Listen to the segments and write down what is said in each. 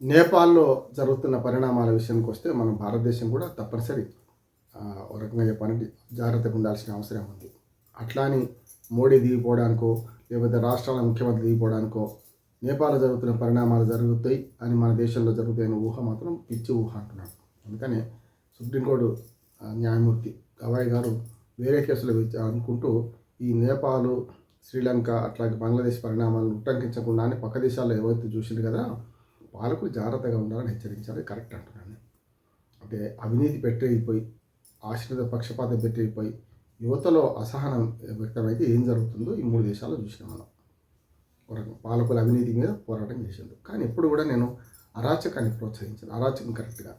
నేపాల్లో జరుగుతున్న పరిణామాల విషయానికి వస్తే మనం భారతదేశం కూడా తప్పనిసరి ఒక రకంగా చెప్పాలంటే జాగ్రత్తగా ఉండాల్సిన అవసరం ఉంది. అట్లా అని మోడీ దిగిపోవడానికో లేకపోతే రాష్ట్రాల ముఖ్యమంత్రి దిగిపోవడానికో నేపాల్లో జరుగుతున్న పరిణామాలు జరుగుతాయి అని మన దేశంలో జరుగుతాయని ఊహ మాత్రం పిచ్చి ఊహ అంటున్నాడు. అందుకనే సుప్రీంకోర్టు న్యాయమూర్తి గవాయ్ గారు వేరే కేసులు అనుకుంటూ ఈ నేపాలు శ్రీలంక అట్లాగే బంగ్లాదేశ్ పరిణామాలను ఉట్టంకించకుండానే పక్క దేశాల్లో ఎవరైతే చూసింది కదా పాలకులు జాగ్రత్తగా ఉండాలని హెచ్చరించాలి కరెక్ట్ అంటున్నాను. అంటే అవినీతి పెట్టేయిపోయి ఆశ్రిత పక్షపాతం పెట్టేయిపోయి యువతలో అసహనం వ్యక్తమైతే ఏం జరుగుతుందో ఈ మూడు దేశాలు చూసినాం మనం. పోరాటం పాలకుల అవినీతి మీద పోరాటం చేసిండు కానీ ఎప్పుడు కూడా నేను అరాచకాన్ని ప్రోత్సహించాను. అరాచకం కరెక్ట్గా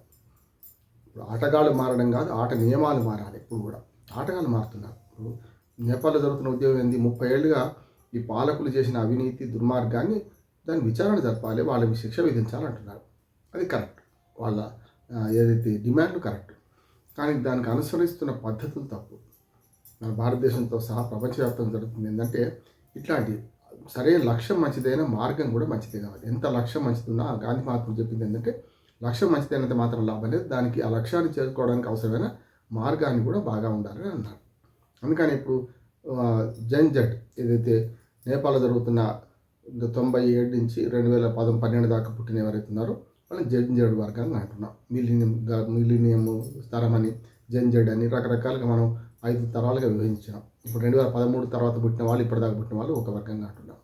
ఇప్పుడు ఆటగాళ్ళు మారడం కాదు ఆట నియమాలు మారాలి ఎప్పుడు కూడా. ఆటగాళ్ళు మారుతున్నారు. ఇప్పుడు నేపాల్లో జరుగుతున్న ఉద్యోగం ఏంది? ముప్పై ఏళ్ళుగా ఈ పాలకులు చేసిన అవినీతి దుర్మార్గాన్ని దాని విచారణ జరపాలి వాళ్ళకి శిక్ష విధించాలంటున్నారు అది కరెక్ట్. వాళ్ళ ఏదైతే డిమాండ్లు కరెక్ట్. కానీ దానికి అనుసరిస్తున్న పద్ధతులు తప్పు. మన భారతదేశంతో సహా ప్రపంచవ్యాప్తంగా జరుగుతుంది ఏంటంటే ఇట్లాంటి సరైన లక్ష్యం మంచిదైన మార్గం కూడా మంచిదే కావాలి ఎంత లక్ష్యం మంచిదున్నా గాంధీ మహాత్ముడు చెప్పింది ఏంటంటే లక్ష్యం మంచిదైనంత మాత్రం లాభం లేదు. దానికి ఆ లక్ష్యాన్ని చేరుకోవడానికి అవసరమైన మార్గాన్ని కూడా బాగా ఉండాలని అన్నారు. అందుకని ఇప్పుడు జంజట్ ఏదైతే నేపాల్లో జరుగుతున్న తొంభై ఏడు నుంచి రెండు వేల పదం పన్నెండు దాకా పుట్టిన ఎవరైతే ఉన్నారో వాళ్ళని జెడ్ వర్గాన్ని అంటున్నాం. మిలీనియం మిలీనియం తరం అని జెడ్ అని రకరకాలుగా మనం ఐదు తరాలుగా విభజించాం ఇప్పుడు రెండు వేల పదమూడు తర్వాత పుట్టిన వాళ్ళు ఇప్పటిదాకా పుట్టిన వాళ్ళు ఒక వర్గంగా అంటున్నాం.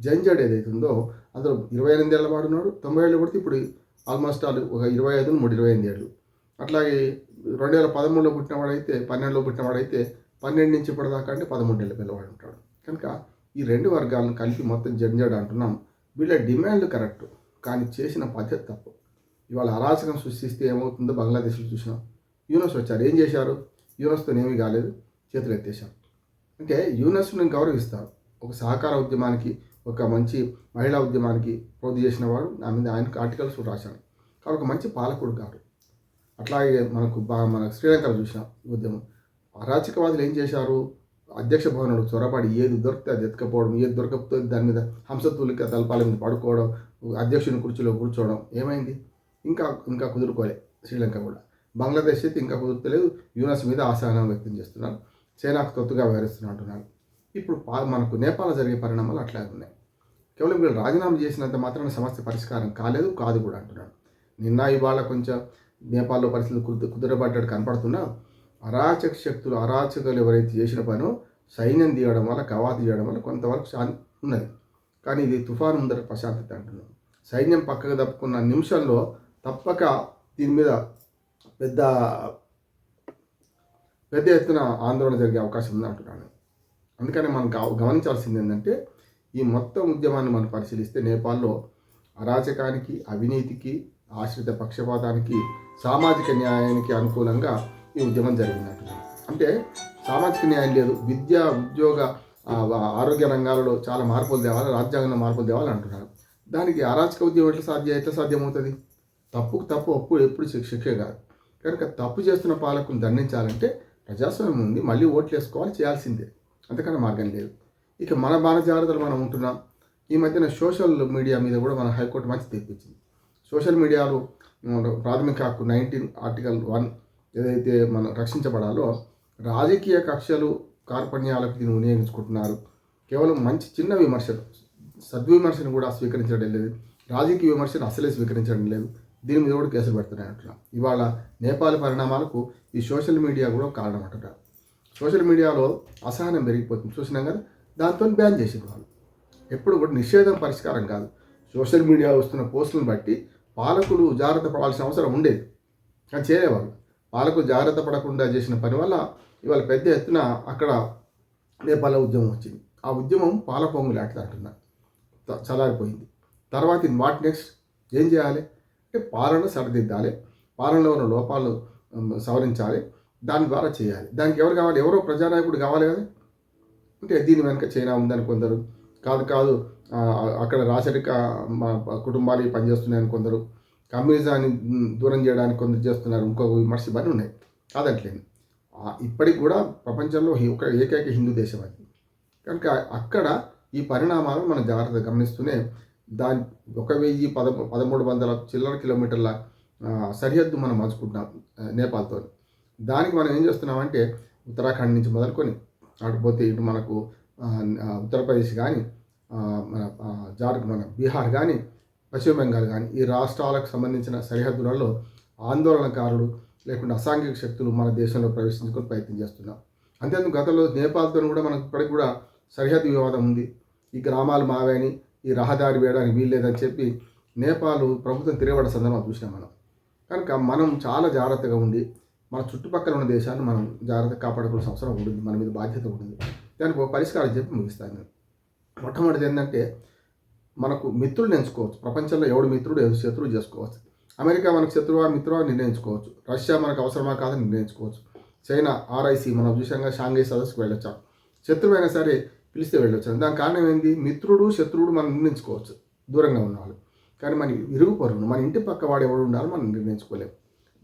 జెడ్ ఏదైతే ఉందో అందులో ఇరవై ఎనిమిది ఏళ్ళ వాడు ఉన్నాడు తొంభై ఏళ్ళు పడితే ఇప్పుడు ఆల్మోస్ట్ ఆల్ ఒక ఇరవై ఐదు మూడు ఇరవై ఎనిమిది ఏళ్ళు. అట్లాగే రెండు వేల పదమూడులో పుట్టినవాడైతే పన్నెండులో పుట్టినవాడైతే పన్నెండు నుంచి ఇప్పటిదాకా అంటే పదమూడు ఏళ్ళ పిల్లవాడు ఉంటాడు. కనుక ఈ రెండు వర్గాలను కలిపి మొత్తం జంజాడు అంటున్నాం. వీళ్ళ డిమాండ్ కరెక్ట్ కానీ చేసిన పద్ధతి తప్పు. ఇవాళ అరాచకం సృష్టిస్తే ఏమవుతుందో బంగ్లాదేశ్లో చూసినాం. యూనస్ వచ్చారు ఏం చేశారు? యూనస్తో ఏమీ కాలేదు. చేతులు ఎత్తేశారు. అంటే యూనస్ని గౌరవిస్తారు ఒక సహకార ఉద్యమానికి ఒక మంచి మహిళా ఉద్యమానికి ప్రోధి చేసిన వాడు నా మీద ఆయనకు ఆర్టికల్స్ రాశాను కాబట్టి ఒక మంచి పాలకుడు కాదు అట్లాగే మనకు బా మన శ్రీలంకలో చూసినాం ఉద్యమం. అరాచకవాదులు ఏం చేశారు? అధ్యక్ష భవనంలో చొరబడి ఏది దొరికితే అది ఎత్తుకపోవడం ఏది దొరకకపోతే దాని మీద హంసతూలిక తలపాల మీద పడుకోవడం అధ్యక్షుని కుర్చీలో కూర్చోవడం ఏమైంది? ఇంకా ఇంకా కుదురుకోలే శ్రీలంక కూడా. బంగ్లాదేశ్ అయితే ఇంకా కుదురుతలేదు. యూనస్ మీద అసహనం వ్యక్తం చేస్తున్నారు. చైనాకు తొత్తుగా వ్యవహరిస్తున్నా అంటున్నారు. ఇప్పుడు పా మనకు నేపాల్ జరిగే పరిణామాలు అట్లాగే ఉన్నాయి. కేవలం వీళ్ళు రాజీనామా చేసినంత మాత్రాన సమస్య పరిష్కారం కాలేదు కాదు కూడా అంటున్నాడు నిన్న ఇవాళ కొంచెం నేపాల్లో పరిస్థితులు కుదురు కుదురబడ్డట్టు కనపడుతున్నా అరాచక శక్తులు అరాచకలు ఎవరైతే చేసిన పనో సైన్యం తీయడం వల్ల కవాతు చేయడం వల్ల కొంతవరకు శాంతి ఉన్నది. కానీ ఇది తుఫాను ముందర ప్రశాంతత అంటున్నాం. సైన్యం పక్కకు తప్పుకున్న నిమిషంలో తప్పక దీని మీద పెద్ద పెద్ద ఎత్తున ఆందోళన జరిగే అవకాశం ఉంది అంటున్నాను. అందుకని మనం గమనించాల్సింది ఏంటంటే ఈ మొత్తం ఉద్యమాన్ని మనం పరిశీలిస్తే నేపాల్లో అరాచకానికి అవినీతికి ఆశ్రిత పక్షపాతానికి సామాజిక న్యాయానికి అనుకూలంగా ఈ ఉద్యమం జరిగినట్టు అంటే సామాజిక న్యాయం లేదు. విద్య ఉద్యోగ ఆరోగ్య రంగాలలో చాలా మార్పులు తేవాలి రాజ్యాంగంలో మార్పులు తేవాలి అంటున్నారు. దానికి అరాచక ఉద్యమం ఎట్లా సాధ్యం ఎట్లా సాధ్యమవుతుంది? తప్పుకు తప్పు అప్పుడు ఎప్పుడు శిక్షకే కాదు. కనుక తప్పు చేస్తున్న పాలకుని దండించాలంటే ప్రజాస్వామ్యం ఉంది మళ్ళీ ఓట్లు వేసుకోవాలి చేయాల్సిందే. అంతకన్నా మార్గం లేదు. ఇక మన బాణ జాగ్రత్తలు మనం ఉంటున్నాం. ఈ మధ్యన సోషల్ మీడియా మీద కూడా మన హైకోర్టు మంచి తీర్పిచ్చింది సోషల్ మీడియాలో ప్రాథమిక హక్కు నైన్టీన్ ఆర్టికల్ వన్ ఏదైతే మనం రక్షించబడాలో రాజకీయ కక్షలు కార్పణ్యాలకు దీన్ని వినియోగించుకుంటున్నారు. కేవలం మంచి చిన్న విమర్శలు సద్విమర్శను కూడా స్వీకరించడం లేదు. రాజకీయ విమర్శను అసలే స్వీకరించడం లేదు. దీని మీద కూడా కేసులు పెడుతున్నాయి అంటున్నాం. ఇవాళ నేపాల్ పరిణామాలకు ఈ సోషల్ మీడియా కూడా కారణం అంటున్నారు సోషల్ మీడియాలో అసహనం పెరిగిపోతుంది. చూసినాం కదా దాంతో బ్యాన్ చేసింది వాళ్ళు. ఎప్పుడు కూడా నిషేధం పరిష్కారం కాదు. సోషల్ మీడియా వస్తున్న పోస్టులను బట్టి పాలకులు జాగ్రత్త పడాల్సిన అవసరం ఉండేది. కానీ చేరేవాళ్ళు పాలకులు జాగ్రత్త పడకుండా చేసిన పని వల్ల ఇవాళ పెద్ద ఎత్తున అక్కడ నేపాల ఉద్యమం వచ్చింది. ఆ ఉద్యమం పాల పొంగులు చలారిపోయింది. తర్వాత వాట్ నెక్స్ట్? ఏం చేయాలి? అంటే పాలన సరిదిద్దాలి పాలనలో ఉన్న లోపాలు సవరించాలి. దాని ద్వారా చేయాలి. దానికి ఎవరు కావాలి? ఎవరో ప్రజానాయకుడు కావాలి కదా. అంటే దీని వెనుక చైనా ఉందని కొందరు. కాదు కాదు అక్కడ రాచరిక మా కుటుంబాలు పనిచేస్తున్నాయని కొందరు. కమ్యూనిజాన్ని దూరం చేయడానికి కొందరు చేస్తున్నారు ఇంకొక విమర్శ ఇవన్నీ ఉన్నాయి. కాదట్లేదు. ఇప్పటికి కూడా ప్రపంచంలో ఒక ఏకైక హిందూ దేశం అది. కనుక అక్కడ ఈ పరిణామాలను మనం జాగ్రత్తగా గమనిస్తూనే దాని ఒక వెయ్యి పద పదమూడు వందల చిల్లర కిలోమీటర్ల సరిహద్దు మనం పంచుకుంటున్నాం నేపాల్తో. దానికి మనం ఏం చేస్తున్నామంటే ఉత్తరాఖండ్ నుంచి మొదలుకొని అటు పోతే ఇటు మనకు ఉత్తరప్రదేశ్ కానీ మన జార్ మన బీహార్ కానీ పశ్చిమ బెంగాల్ కానీ ఈ రాష్ట్రాలకు సంబంధించిన సరిహద్దులలో ఆందోళనకారులు లేకుంటే అసాంఘిక శక్తులు మన దేశంలో ప్రవేశించుకొని ప్రయత్నం చేస్తున్నాం అంతేందుకు గతంలో నేపాల్తో కూడా మనకు ఇప్పటికి కూడా సరిహద్దు వివాదం ఉంది. ఈ గ్రామాలు మావే అని ఈ రహదారి వేయడానికి వీల్లేదని చెప్పి నేపాల్ ప్రభుత్వం తిరగబడ్డ సందర్భం చూసినాం మనం. కనుక మనం చాలా జాగ్రత్తగా ఉండి మన చుట్టుపక్కల ఉన్న దేశాన్ని మనం జాగ్రత్తగా కాపాడుకోవాల్సిన అవసరం ఉంటుంది. మన మీద బాధ్యత ఉంటుంది. దానికి ఒక పరిష్కారం చెప్పి ముగిస్తాను మొట్టమొదటిది ఏంటంటే మనకు మిత్రుడిని ఎంచుకోవచ్చు. ప్రపంచంలో ఎవడు మిత్రుడు ఎవరు శత్రువు చేసుకోవచ్చు. అమెరికా మనకు శత్రువా మిత్రువా నిర్ణయించుకోవచ్చు. రష్యా మనకు అవసరమా కాదని నిర్ణయించుకోవచ్చు. చైనా ఆర్ఐసి మనం చూసాంగా షాంఘై సదస్సుకు వెళ్ళొచ్చాం. శత్రువైనా సరే పిలిస్తే వెళ్ళొచ్చు. దానికి కారణం ఏంది? మిత్రుడు శత్రువుడు మనం నిర్ణయించుకోవచ్చు. దూరంగా ఉన్నవాళ్ళు. కానీ మన ఇరుగు పొరుగును మన ఇంటి పక్క వాడు ఎవడు ఉండాలో మనం నిర్ణయించుకోలేము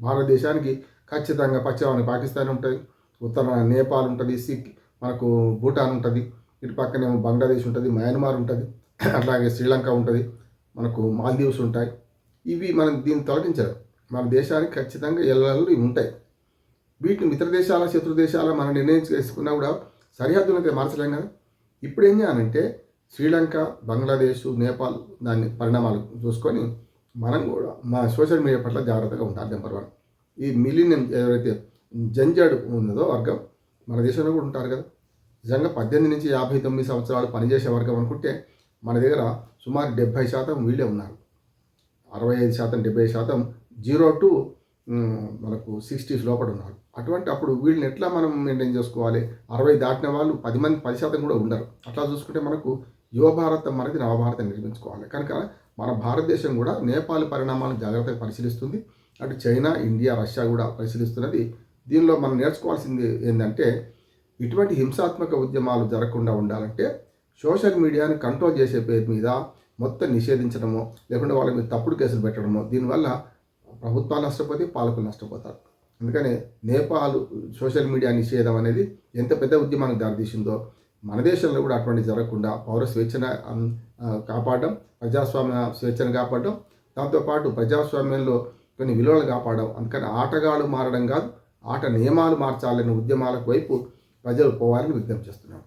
భారతదేశానికి ఖచ్చితంగా పశ్చిమాన పాకిస్తాన్ ఉంటుంది ఉత్తర నేపాల్ ఉంటుంది సిక్ మనకు భూటాన్ ఉంటుంది ఇటు పక్కనేమో బంగ్లాదేశ్ ఉంటుంది మయన్మార్ ఉంటుంది. అట్లాగే శ్రీలంక ఉంటుంది మనకు మాల్దీవ్స్ ఉంటాయి. ఇవి మనం దీన్ని తొలగించరు మన దేశానికి ఖచ్చితంగా ఎల్లలు ఇవి ఉంటాయి. వీటిని ఇతర దేశాల శత్రు దేశాల మనం నిర్ణయం చేసుకున్నా కూడా సరిహద్దులు అయితే మార్చలేం కదా. ఇప్పుడు ఏం చేయాలంటే శ్రీలంక బంగ్లాదేశ్ నేపాల్ దాని పరిణామాలు చూసుకొని మనం కూడా మా సోషల్ మీడియా పట్ల జాగ్రత్తగా ఉండాలి నెంబర్ వన్. ఈ మిలినియం ఎవరైతే జంజాడు ఉన్నదో వర్గం మన దేశంలో కూడా ఉంటారు కదా. నిజంగా పద్దెనిమిది నుంచి యాభై తొమ్మిది సంవత్సరాలు పనిచేసే వర్గం అనుకుంటే మన దగ్గర సుమారు డెబ్భై శాతం వీళ్ళే ఉన్నారు. అరవై ఐదు శాతం డెబ్బై శాతం జీరో టు మనకు సిక్స్టీస్ లోపల ఉన్నారు. అటువంటి అప్పుడు వీళ్ళని ఎట్లా మనం మెయింటైన్ చేసుకోవాలి? అరవై దాటిన వాళ్ళు పది మంది పది శాతం కూడా ఉండరు. అట్లా చూసుకుంటే మనకు యువ భారతం మనది నవభారతం నిర్మించుకోవాలి. కనుక మన భారతదేశం కూడా నేపాల్ పరిణామాలను జాగ్రత్తగా పరిశీలిస్తుంది. అటు చైనా ఇండియా రష్యా కూడా పరిశీలిస్తున్నది. దీనిలో మనం నేర్చుకోవాల్సింది ఏంటంటే ఇటువంటి హింసాత్మక ఉద్యమాలు జరగకుండా ఉండాలంటే సోషల్ మీడియాని కంట్రోల్ చేసే పేరు మీద మొత్తం నిషేధించడమో లేకుంటే వాళ్ళ మీద తప్పుడు కేసులు పెట్టడమో దీనివల్ల ప్రభుత్వాలు నష్టపోతే పాలకులు నష్టపోతారు. అందుకనే నేపాల్ సోషల్ మీడియా నిషేధం అనేది ఎంత పెద్ద ఉద్యమానికి దారితీసిందో మన దేశంలో కూడా అటువంటి జరగకుండా పౌర స్వేచ్ఛను కాపాడడం ప్రజాస్వామ్య స్వేచ్ఛను కాపాడడం దాంతోపాటు ప్రజాస్వామ్యంలో కొన్ని విలువలు కాపాడడం. అందుకని ఆటగాళ్ళు మారడం కాదు ఆట నియమాలు మార్చాలనే ఉద్యమాలకు వైపు ప్రజలు పోవాలని విజ్ఞప్తి చేస్తున్నాం.